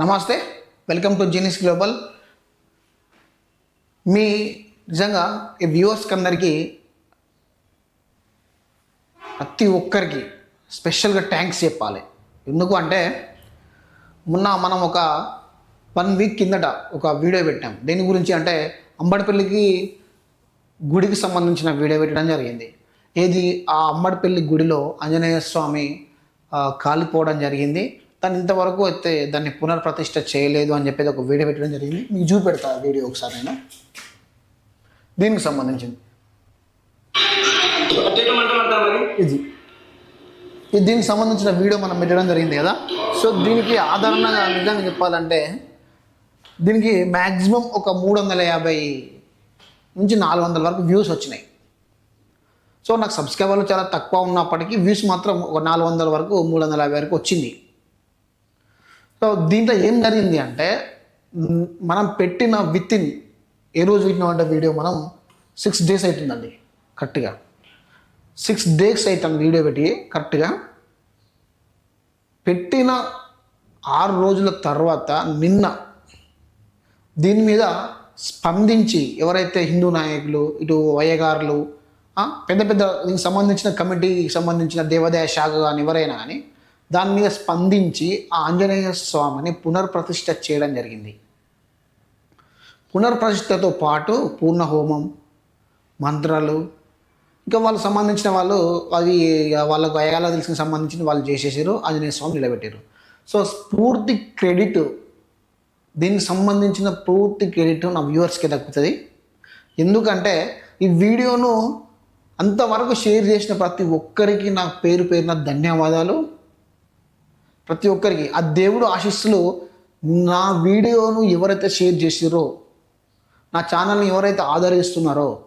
నమస్తే welcome to జీనిస్ global. మీ నిజంగా ఈ వ్యూవర్స్కి అందరికీ ప్రతి ఒక్కరికి స్పెషల్గా థ్యాంక్స్ చెప్పాలి. ఎందుకు అంటే మొన్న మనం ఒక వన్ వీక్ కిందట ఒక వీడియో పెట్టాం. దేని గురించి అంటే అంబడిపల్లికి గుడికి సంబంధించిన వీడియో పెట్టడం జరిగింది. ఏది ఆ అమ్మడిపల్లి గుడిలో ఆంజనేయ స్వామి కాలిపోవడం జరిగింది. దాన్ని ఇంతవరకు అయితే దాన్ని పునర్ప్రతిష్ట చేయలేదు అని చెప్పేది ఒక వీడియో పెట్టడం జరిగింది. మీకు చూపెడతా వీడియో ఒకసారి నేను. దీనికి సంబంధించింది. ఇది. ఇది దీనికి సంబంధించిన వీడియో మనం పెట్టడం జరిగింది కదా? సో దీనికి ఆధారణంగా నిజంగా చెప్పాలంటే దీనికి మ్యాక్సిమం ఒక మూడు వందల యాభై నుంచి నాలుగు వందల వరకు వ్యూస్ వచ్చినాయి. సో నాకు సబ్స్క్రైబర్లు చాలా తక్కువ ఉన్నప్పటికీ వ్యూస్ మాత్రం ఒక నాలుగు వందల వరకు మూడు వందల యాభై వరకు వచ్చింది. సో దీంట్లో ఏం జరిగింది అంటే మనం పెట్టిన విత్ ఇన్ ఏ రోజు పెట్టినామంటే వీడియో మనం సిక్స్ డేస్ అవుతుందండి కరెక్ట్గా. సిక్స్ డేస్ అవుతాం వీడియో పెట్టి కరెక్ట్గా. పెట్టిన ఆరు రోజుల తర్వాత నిన్న దీని మీద స్పందించి ఎవరైతే హిందూ నాయకులు ఇటు వయగారులు పెద్ద పెద్ద దీనికి సంబంధించిన కమిటీకి సంబంధించిన దేవాదాయ శాఖ కానీ ఎవరైనా కానీ దాని మీద స్పందించి ఆ ఆంజనేయ స్వామిని పునర్ప్రతిష్ఠ చేయడం జరిగింది. పునర్ప్రతిష్టతో పాటు పూర్ణ హోమం మంత్రాలు ఇంకా వాళ్ళకి సంబంధించిన వాళ్ళు అవి వాళ్ళకు అయ్యాల తెలిసిన సంబంధించిన వాళ్ళు చేసేసారు ఆంజనేయ స్వామి నిలబెట్టారు. సో పూర్తి క్రెడిట్ దీనికి సంబంధించిన పూర్తి క్రెడిట్ నా వ్యూవర్స్కి దక్కుతుంది. ఎందుకంటే ఈ వీడియోను అంతవరకు షేర్ చేసిన ప్రతి ఒక్కరికి నా పేరు పేరున ధన్యవాదాలు. ప్రతి ఒక్కరికి ఆ దేవుడు ఆశీస్సులు నా వీడియోను ఎవరైతే షేర్ చేసిరో నా ఛానల్ని ఎవరైతే ఆదరిస్తున్నారో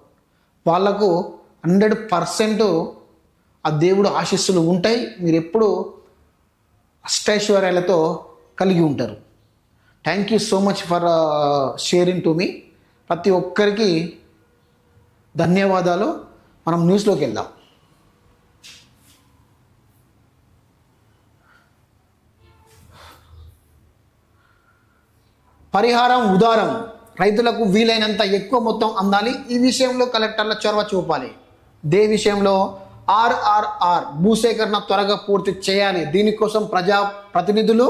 వాళ్ళకు హండ్రెడ్ పర్సెంట్ ఆ దేవుడు ఆశీస్సులు ఉంటాయి. మీరు ఎప్పుడు అష్టైశ్వర్యాలతో కలిగి ఉంటారు. Thank you so much for sharing to మీ ప్రతి ఒక్కరికి ధన్యవాదాలు. మనం న్యూస్లోకి వెళ్దాం. పరిహారం ఉదారం. రైతులకు వీలైనంత ఎక్కువ మొత్తం అందాలి. ఈ విషయంలో కలెక్టర్ల చొరవ చూపాలి. దే విషయంలో ఆర్ఆర్ఆర్ భూసేకరణ త్వరగా పూర్తి చేయాలి. దీనికోసం ప్రజా ప్రతినిధులు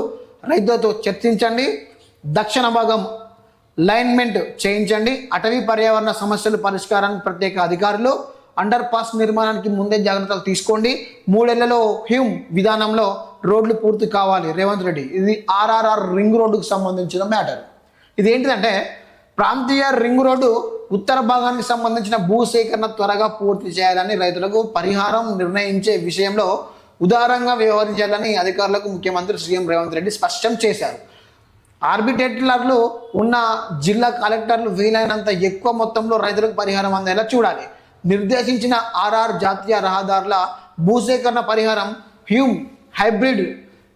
రైతులతో చర్చించండి. దక్షిణ భాగం లైన్మెంట్ చేయించండి. అటవీ పర్యావరణ సమస్యలు పరిష్కారానికి ప్రత్యేక అధికారులు అండర్ పాస్ నిర్మాణానికి ముందే జాగ్రత్తలు తీసుకోండి. మూడేళ్ళలో హ్యూమ్ విధానంలో రోడ్లు పూర్తి కావాలి. రేవంత్ రెడ్డి ఇది ఆర్ఆర్ఆర్ రింగ్ రోడ్డుకు సంబంధించిన మ్యాటర్. ఇది ఏంటిదంటే ప్రాంతీయ రింగ్ రోడ్డు ఉత్తర భాగానికి సంబంధించిన భూసేకరణ త్వరగా పూర్తి చేయాలని రైతులకు పరిహారం నిర్ణయించే విషయంలో ఉదారంగా వ్యవహరించాలని అధికారులకు ముఖ్యమంత్రి సీఎం రేవంత్ రెడ్డి స్పష్టం చేశారు. ఆర్బిటేటర్లు ఉన్న జిల్లా కలెక్టర్లు వీలైనంత ఎక్కువ మొత్తంలో రైతులకు పరిహారం అందేలా చూడాలి. నిర్దేశించిన ఆర్ఆర్ జాతీయ రహదారుల భూసేకరణ పరిహారం హ్యూమ్ హైబ్రిడ్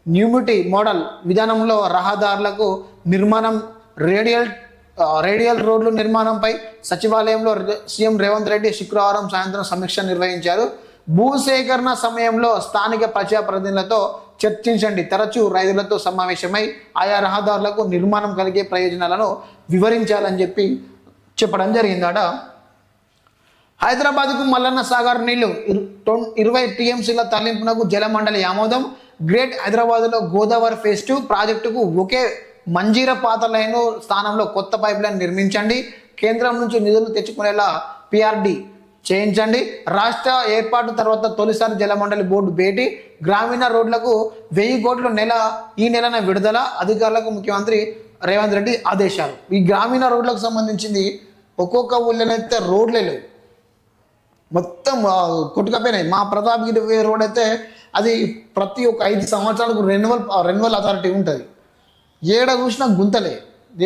న్యూమిటీ మోడల్ విధానంలో రహదారులకు నిర్మాణం రేడియల్ రేడియల్ రోడ్లు నిర్మాణంపై సచివాలయంలో సీఎం రేవంత్ రెడ్డి శుక్రవారం సాయంత్రం సమీక్ష నిర్వహించారు. భూసేకరణ సమయంలో స్థానిక ప్రజాప్రతినిధులతో చర్చించండి. తరచూ రైతులతో సమావేశమై ఆయా రహదారులకు నిర్మాణం కలిగే ప్రయోజనాలను వివరించాలని చెప్పి చెప్పడం జరిగిందట. హైదరాబాద్కు మల్లన్న సాగర్ నీళ్ళు ఇరవై టీఎంసీల తరలింపునకు జలమండలి ఆమోదం. గ్రేట్ హైదరాబాద్లో గోదావరి ఫేజ్ టూ ప్రాజెక్టుకు ఒకే మంజీర పాత లైన్ స్థానంలో కొత్త పైప్ లైన్ నిర్మించండి. కేంద్రం నుంచి నిధులు తెచ్చుకునేలా పిఆర్డి చేయించండి. రాష్ట్ర ఏర్పాటు తర్వాత తొలిసారి జలమండలి బోర్డు భేటీ. గ్రామీణ రోడ్లకు వెయ్యి కోట్లు నెల ఈ నెలన విడుదల అధికారులకు ముఖ్యమంత్రి రేవంత్ రెడ్డి ఆదేశాలు. ఈ గ్రామీణ రోడ్లకు సంబంధించింది ఒక్కొక్క ఊళ్ళోనైతే రోడ్లే లేవు. మొత్తం కొట్టుకపోయినాయి. మా ప్రతాప్గిరి గిరి రోడ్ అయితే అది ప్రతి ఒక్క ఐదు సంవత్సరాలకు రెన్యువల్ రెన్యువల్ అథారిటీ ఉంటుంది. ఏడ చూసినా గుంతలే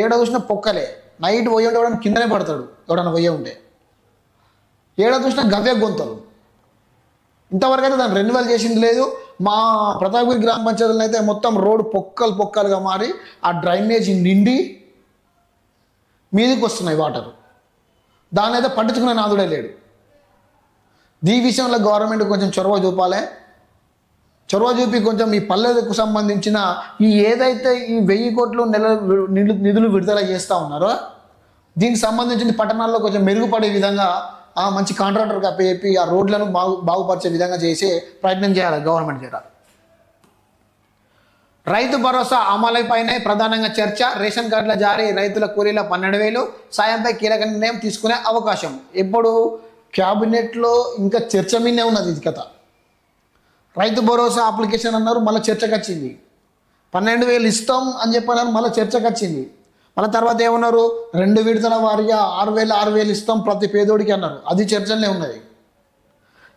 ఏడ చూసినా పొక్కలే. నైట్ పోయి ఉంటే ఎవడన్నా కిందనే పడతాడు ఎవడన్నా పోయే ఉంటే. ఏడ చూసినా గవ్య గుంతలు. ఇంతవరకు అయితే దాన్ని రెన్యువల్ చేసింది లేదు. మా ప్రతాప్గిరి గ్రామ పంచాయతీలో అయితే మొత్తం రోడ్డు పొక్కలు పొక్కలుగా మారి ఆ డ్రైనేజ్ నిండి మీదకి వస్తున్నాయి వాటర్. దాని అయితే పట్టించుకునే నాదుడే లేడు. ఈ విషయంలో గవర్నమెంట్ కొంచెం చొరవ చూపాలి. చొరవ చూపి కొంచెం ఈ పల్లెలకు సంబంధించిన ఈ ఏదైతే ఈ వెయ్యి కోట్లు నెల నిధులు- నిధులు విడుదల చేస్తూ ఉన్నారో దీనికి సంబంధించిన పట్టణాల్లో కొంచెం మెరుగుపడే విధంగా ఆ మంచి కాంట్రాక్టర్కి అప్పచెప్పి ఆ రోడ్లను బాగు బాగుపరిచే విధంగా చేసే ప్రయత్నం చేయాలి గవర్నమెంట్ చేయాలి రైతు భరోసా అమలుపైనే ప్రధానంగా చర్చ. రేషన్ కార్డుల జారీ రైతుల కూలీల పన్నెండు వేలు సాయంపై కీలక నిర్ణయం తీసుకునే అవకాశం. ఎప్పుడు క్యాబినెట్లో ఇంకా చర్చ మీదే ఉన్నది ఇది కథ. రైతు భరోసా అప్లికేషన్ అన్నారు మళ్ళీ చర్చకు వచ్చింది. పన్నెండు వేలు ఇస్తాం అని చెప్పన్నారు మళ్ళీ చర్చకు వచ్చింది. మళ్ళీ తర్వాత ఏమన్నారు రెండు విడతల వారిగా ఆరు వేలు ఆరు వేలు ఇస్తాం ప్రతి పేదోడికి అన్నారు. అది చర్చలనే ఉన్నది.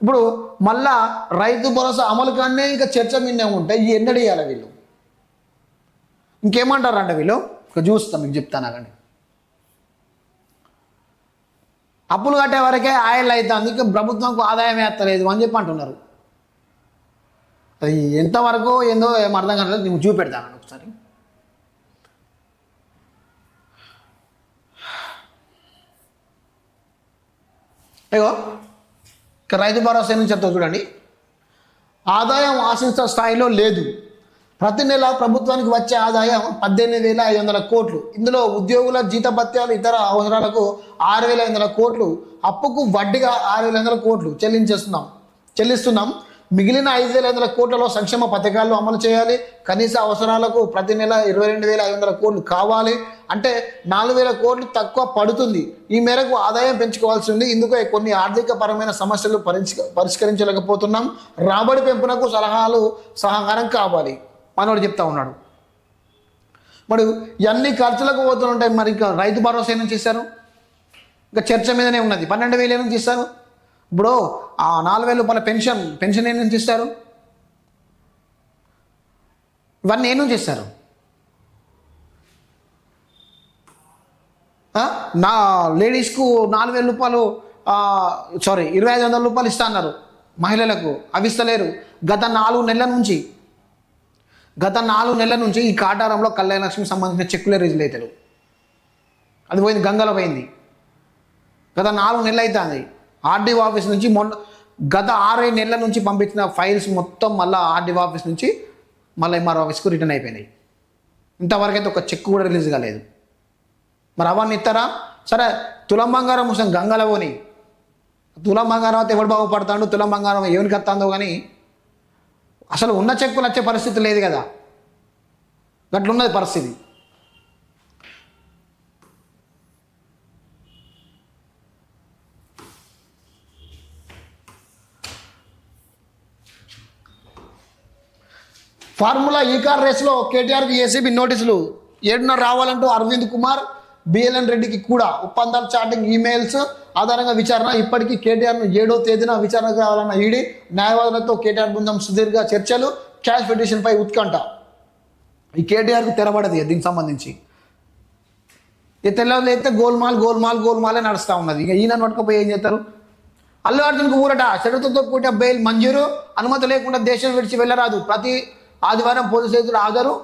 ఇప్పుడు మళ్ళా రైతు భరోసా అమలు కానీ ఇంకా చర్చ మీదే ఉంటే ఈ ఎన్నడు ఇవ్వాలి వీళ్ళు? ఇంకేమంటారు అండి వీళ్ళు? ఇక చూస్తాం మీకు చెప్తాను కానీ. అప్పులు కట్టే వరకే ఆయిల్ అవుతుంది ఇంకా ప్రభుత్వంకు ఆదాయం వేస్తలేదు అని చెప్పి అంటున్నారు. అది ఎంతవరకు ఏందో ఏం అర్థం కాలేదు నీకు చూపెడతాను ఒకసారి. అయ్యో ఇక రైతు భరోసా నుంచి చెప్తా చూడండి. ఆదాయం ఆశించిన స్థాయిలో లేదు. ప్రతి నెల ప్రభుత్వానికి వచ్చే ఆదాయం పద్దెనిమిది వేల ఐదు వందల కోట్లు. ఇందులో ఉద్యోగుల జీతభత్యాలు ఇతర అవసరాలకు ఆరు వేల ఐదు వందల కోట్లు. అప్పుకు వడ్డీగా ఆరు వేల ఐదు వందల కోట్లు చెల్లించేస్తున్నాం. చెల్లిస్తున్నాం. మిగిలిన ఐదు వేల ఐదు వందల కోట్లలో సంక్షేమ పథకాలు అమలు చేయాలి. కనీస అవసరాలకు ప్రతి నెల ఇరవై రెండు వేల ఐదు వందల కోట్లు కావాలి. అంటే నాలుగు వేల కోట్లు తక్కువ పడుతుంది. ఈ మేరకు ఆదాయం పెంచుకోవాల్సి ఉంది. ఇందుకే కొన్ని ఆర్థిక పరమైన సమస్యలు పరిష్క పరిష్కరించలేకపోతున్నాం. రాబడి పెంపునకు సలహాలు సహకారం కావాలి. మనోడు చెప్తా ఉన్నాడు. మరి ఇవన్నీ ఖర్చులకు పోతుంటాయి మరి ఇంకా రైతు భరోసా ఏమైనా చేశారు? ఇంకా చర్చ మీదనే ఉన్నది. పన్నెండు వేలు ఏమైనా చేశారు? ఇప్పుడు ఆ నాలుగు వేల రూపాయల పెన్షన్ పెన్షన్ ఏం నుంచి ఇస్తారు? ఇవన్నీ ఏం నుంచి ఇస్తారు? నా లేడీస్కు నాలుగు వేల రూపాయలు సారీ ఇరవై ఐదు వందల రూపాయలు ఇస్తా అన్నారు మహిళలకు. అవి ఇస్తలేరు. గత నాలుగు నెలల నుంచి గత నాలుగు నెలల నుంచి ఈ కాటారంలో కళ్యాణ లక్ష్మికి సంబంధించిన చెక్కులే రిజిల్ అవుతారు అది పోయింది గంగలో పోయింది. గత నాలుగు నెలలు అవుతుంది. ఆర్డీఓ ఆఫీస్ నుంచి మొన్న గత ఆరేడు నెలల నుంచి పంపించిన ఫైల్స్ మొత్తం మళ్ళీ ఆర్డీఓ ఆఫీస్ నుంచి మళ్ళీ ఎంఆర్ ఆఫీస్కు రిటర్న్ అయిపోయినాయి. ఇంతవరకు అయితే ఒక చెక్ కూడా రిలీజ్ కాలేదు. మరి అవన్నీ ఇస్తారా? సరే తులం బంగారం కోసం గంగలవోని తులం బంగారం అయితే ఎవడు బాగుపడతాడు? తులం బంగారం ఎవరికి వస్తుందో కానీ అసలు ఉన్న చెక్కులు వచ్చే పరిస్థితి లేదు కదా. గట్లున్నది పరిస్థితి. ఫార్ములా ఈ కార్ రేస్లో కేటీఆర్కి ఏసీబీ నోటీసులు. ఏడున్నర రావాలంటూ అరవింద్ కుమార్ బిఎల్ఎన్ రెడ్డికి కూడా ఒప్పందాలు చాటింగ్ ఈమెయిల్స్ ఆధారంగా విచారణ. ఇప్పటికీ కేటీఆర్ను ఏడో తేదీన విచారణకు రావాలన్న ఈడీ న్యాయవాదులతో కేటీఆర్ బృందం సుదీర్ఘ చర్చలు క్యాష్ పిటిషన్పై ఉత్కంఠ. ఈ కేటీఆర్కు తెరబడది దీనికి సంబంధించి. ఈ తెల్లవారు అయితే గోల్మాల్ గోల్మాల్ గోల్మాలే నడుస్తూ ఉన్నది. ఇక ఈయన పట్టుకపోయి ఏం చేస్తారు? అల్లు అర్జున్కు ఊరట షరతులతో కూడిన బెయిల్ మంజూరు. అనుమతి లేకుండా దేశం విడిచి వెళ్ళరాదు. ప్రతి ఆదివారం పోలీసు హాజరు.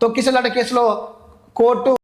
తొక్కిసలాట కేసులో కోర్టు